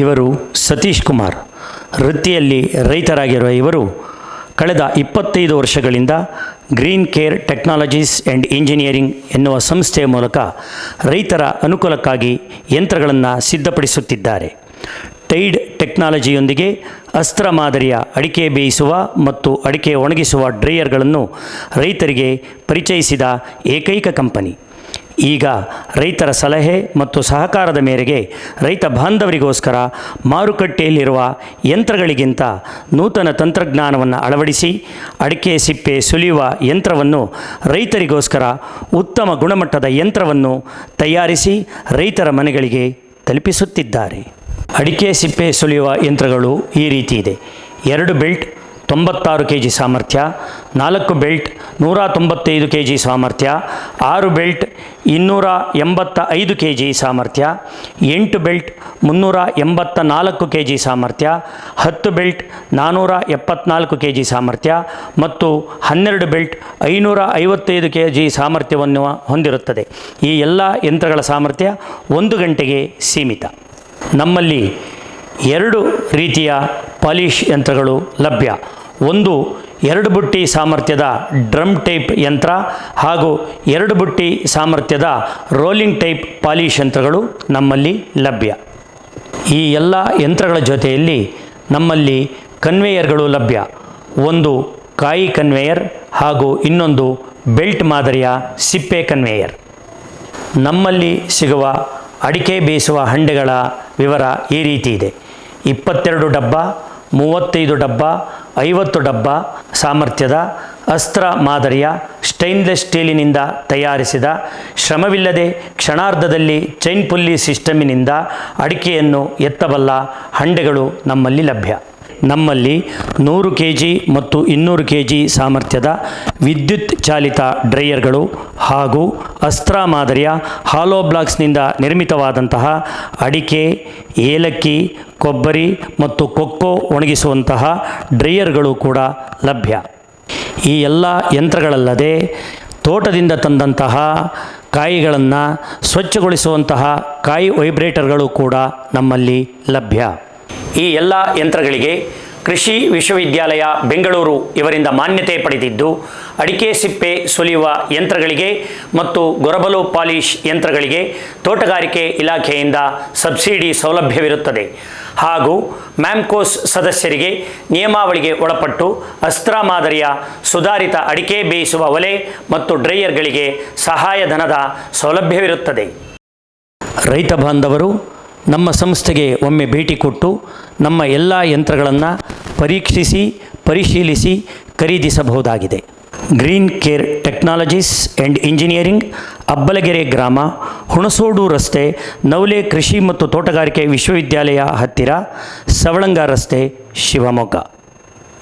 ಇವರು ಸತೀಶ್ ಕುಮಾರ್. ವೃತ್ತಿಯಲ್ಲಿ ರೈತರಾಗಿರುವ ಇವರು ಕಳೆದ ಇಪ್ಪತ್ತೈದು ವರ್ಷಗಳಿಂದ green care technologies and engineering ಎನ್ನುವ ಸಂಸ್ಥೆಯ ಮೂಲಕ ರೈತರ ಅನುಕೂಲಕ್ಕಾಗಿ ಯಂತ್ರಗಳನ್ನು ಸಿದ್ಧಪಡಿಸುತ್ತಿದ್ದಾರೆ. ಟೈಡ್ ಟೆಕ್ನಾಲಜಿಯೊಂದಿಗೆ ಅಸ್ತ್ರ ಮಾದರಿಯ ಅಡಿಕೆ ಬೇಯಿಸುವ ಮತ್ತು ಅಡಿಕೆ ಒಣಗಿಸುವ ಡ್ರೈಯರ್ಗಳನ್ನು ರೈತರಿಗೆ ಪರಿಚಯಿಸಿದ ಏಕೈಕ ಕಂಪನಿ. ಈಗ ರೈತರ ಸಲಹೆ ಮತ್ತು ಸಹಕಾರದ ಮೇರೆಗೆ ರೈತ ಬಾಂಧವರಿಗೋಸ್ಕರ ಮಾರುಕಟ್ಟೆಯಲ್ಲಿರುವ ಯಂತ್ರಗಳಿಗಿಂತ ನೂತನ ತಂತ್ರಜ್ಞಾನವನ್ನು ಅಳವಡಿಸಿ, ಅಡಿಕೆ ಸಿಪ್ಪೆ ಸುಲಿಯುವ ಯಂತ್ರವನ್ನು ರೈತರಿಗೋಸ್ಕರ ಉತ್ತಮ ಗುಣಮಟ್ಟದ ಯಂತ್ರವನ್ನು ತಯಾರಿಸಿ ರೈತರ ಮನೆಗಳಿಗೆ ತಲುಪಿಸುತ್ತಿದ್ದಾರೆ. ಅಡಿಕೆ ಸಿಪ್ಪೆ ಸುಲಿಯುವ ಯಂತ್ರಗಳು ಈ ರೀತಿ ಇದೆ. ಎರಡು ಬೆಲ್ಟ್, ತೊಂಬತ್ತಾರು ಕೆ ಜಿ ಸಾಮರ್ಥ್ಯ, ನಾಲ್ಕು ಬೆಲ್ಟ್ ನೂರ ತೊಂಬತ್ತೈದು ಕೆ ಜಿ ಸಾಮರ್ಥ್ಯ, ಆರು ಬೆಲ್ಟ್ ಇನ್ನೂರ ಎಂಬತ್ತ ಐದು ಕೆ ಜಿ ಸಾಮರ್ಥ್ಯ, ಎಂಟು ಬೆಲ್ಟ್ ಮುನ್ನೂರ ಎಂಬತ್ತ ನಾಲ್ಕು ಕೆ ಜಿ ಸಾಮರ್ಥ್ಯ, ಹತ್ತು ಬೆಲ್ಟ್ ನಾನ್ನೂರ ಎಪ್ಪತ್ನಾಲ್ಕು ಕೆ ಜಿ ಸಾಮರ್ಥ್ಯ ಮತ್ತು ಹನ್ನೆರಡು ಬೆಲ್ಟ್ ಐನೂರ ಐವತ್ತೈದು ಕೆ ಜಿ ಸಾಮರ್ಥ್ಯವನ್ನು ಹೊಂದಿರುತ್ತದೆ. ಈ ಎಲ್ಲ ಯಂತ್ರಗಳ ಸಾಮರ್ಥ್ಯ ಒಂದು ಗಂಟೆಗೆ ಸೀಮಿತ. ನಮ್ಮಲ್ಲಿ ಎರಡು ರೀತಿಯ ಪಾಲಿಷ್ ಯಂತ್ರಗಳು ಲಭ್ಯ. ಒಂದು ಎರಡು ಬುಟ್ಟಿ ಸಾಮರ್ಥ್ಯದ ಡ್ರಮ್ ಟೈಪ್ ಯಂತ್ರ ಹಾಗೂ ಎರಡು ಬುಟ್ಟಿ ಸಾಮರ್ಥ್ಯದ ರೋಲಿಂಗ್ ಟೈಪ್ ಪಾಲಿಶ್ ಯಂತ್ರಗಳು ನಮ್ಮಲ್ಲಿ ಲಭ್ಯ. ಈ ಎಲ್ಲ ಯಂತ್ರಗಳ ಜೊತೆಯಲ್ಲಿ ನಮ್ಮಲ್ಲಿ ಕನ್ವೇಯರ್ಗಳು ಲಭ್ಯ. ಒಂದು ಕಾಯಿ ಕನ್ವೇಯರ್ ಹಾಗೂ ಇನ್ನೊಂದು ಬೆಲ್ಟ್ ಮಾದರಿಯ ಸಿಪ್ಪೆ ಕನ್ವೇಯರ್. ನಮ್ಮಲ್ಲಿ ಸಿಗುವ ಅಡಿಕೆ ಬೇಯಿಸುವ ಹಂಡೆಗಳ ವಿವರ ಈ ರೀತಿ ಇದೆ. ಇಪ್ಪತ್ತೆರಡು ಡಬ್ಬ, ಮೂವತ್ತೈದು ಡಬ್ಬ ಐವತ್ತು ಡಬ್ಬ ಸಾಮರ್ಥ್ಯದ ಅಸ್ತ್ರ ಮಾದರಿಯ ಸ್ಟೈನ್ಲೆಸ್ ಸ್ಟೀಲಿನಿಂದ ತಯಾರಿಸಿದ ಶ್ರಮವಿಲ್ಲದೆ ಕ್ಷಣಾರ್ಧದಲ್ಲಿ ಚೈನ್ ಪುಲ್ಲಿ ಸಿಸ್ಟಮಿನಿಂದ ಅಡಿಕೆಯನ್ನು ಎತ್ತಬಲ್ಲ ಹಂಡೆಗಳು ನಮ್ಮಲ್ಲಿ ಲಭ್ಯ. ನಮ್ಮಲ್ಲಿ ನೂರು ಕೆ ಜಿ ಮತ್ತು ಇನ್ನೂರು ಕೆ ಜಿ ಸಾಮರ್ಥ್ಯದ ವಿದ್ಯುತ್ ಚಾಲಿತ ಡ್ರೈಯರ್ಗಳು ಹಾಗೂ ಅಸ್ತ್ರ ಮಾದರಿಯ ಹಾಲೋ ಬ್ಲಾಕ್ಸ್ನಿಂದ ನಿರ್ಮಿತವಾದಂತಹ ಅಡಿಕೆ, ಏಲಕ್ಕಿ, ಕೊಬ್ಬರಿ ಮತ್ತು ಕೊಕ್ಕೋ ಒಣಗಿಸುವಂತಹ ಡ್ರೈಯರ್ಗಳು ಕೂಡ ಲಭ್ಯ. ಈ ಎಲ್ಲ ಯಂತ್ರಗಳಲ್ಲದೆ ತೋಟದಿಂದ ತಂದಂತಹ ಕಾಯಿಗಳನ್ನು ಸ್ವಚ್ಛಗೊಳಿಸುವಂತಹ ಕಾಯಿ ವೈಬ್ರೇಟರ್ಗಳು ಕೂಡ ನಮ್ಮಲ್ಲಿ ಲಭ್ಯ. ಈ ಎಲ್ಲ ಯಂತ್ರಗಳಿಗೆ ಕೃಷಿ ವಿಶ್ವವಿದ್ಯಾಲಯ ಬೆಂಗಳೂರು ಇವರಿಂದ ಮಾನ್ಯತೆ ಪಡೆದಿದ್ದು, ಅಡಿಕೆ ಸಿಪ್ಪೆ ಸುಲಿಯುವ ಯಂತ್ರಗಳಿಗೆ ಮತ್ತು ಗೊರಬಲು ಪಾಲಿಶ್ ಯಂತ್ರಗಳಿಗೆ ತೋಟಗಾರಿಕೆ ಇಲಾಖೆಯಿಂದ ಸಬ್ಸಿಡಿ ಸೌಲಭ್ಯವಿರುತ್ತದೆ. ಹಾಗೂ ಮ್ಯಾಮ್ಕೋಸ್ ಸದಸ್ಯರಿಗೆ ನಿಯಮಾವಳಿಗೆ ಒಳಪಟ್ಟು ಅಸ್ತ್ರ ಮಾದರಿಯ ಸುಧಾರಿತ ಅಡಿಕೆ ಬೇಯಿಸುವ ಒಲೆ ಮತ್ತು ಡ್ರೈಯರ್ಗಳಿಗೆ ಸಹಾಯಧನದ ಸೌಲಭ್ಯವಿರುತ್ತದೆ. ರೈತ ಬಾಂಧವರು ನಮ್ಮ ಸಂಸ್ಥೆಗೆ ಒಮ್ಮೆ ಭೇಟಿ ಕೊಟ್ಟು ನಮ್ಮ ಎಲ್ಲ ಯಂತ್ರಗಳನ್ನು ಪರೀಕ್ಷಿಸಿ, ಪರಿಶೀಲಿಸಿ ಖರೀದಿಸಬಹುದಾಗಿದೆ. Green care technologies and engineering, Abbalagere ಗ್ರಾಮ, ಹುಣಸೋಡು ರಸ್ತೆ, ನವಲೆ ಕೃಷಿ ಮತ್ತು ತೋಟಗಾರಿಕೆ ವಿಶ್ವವಿದ್ಯಾಲಯ ಹತ್ತಿರ, ಸವಳಂಗ ರಸ್ತೆ, ಶಿವಮೊಗ್ಗ.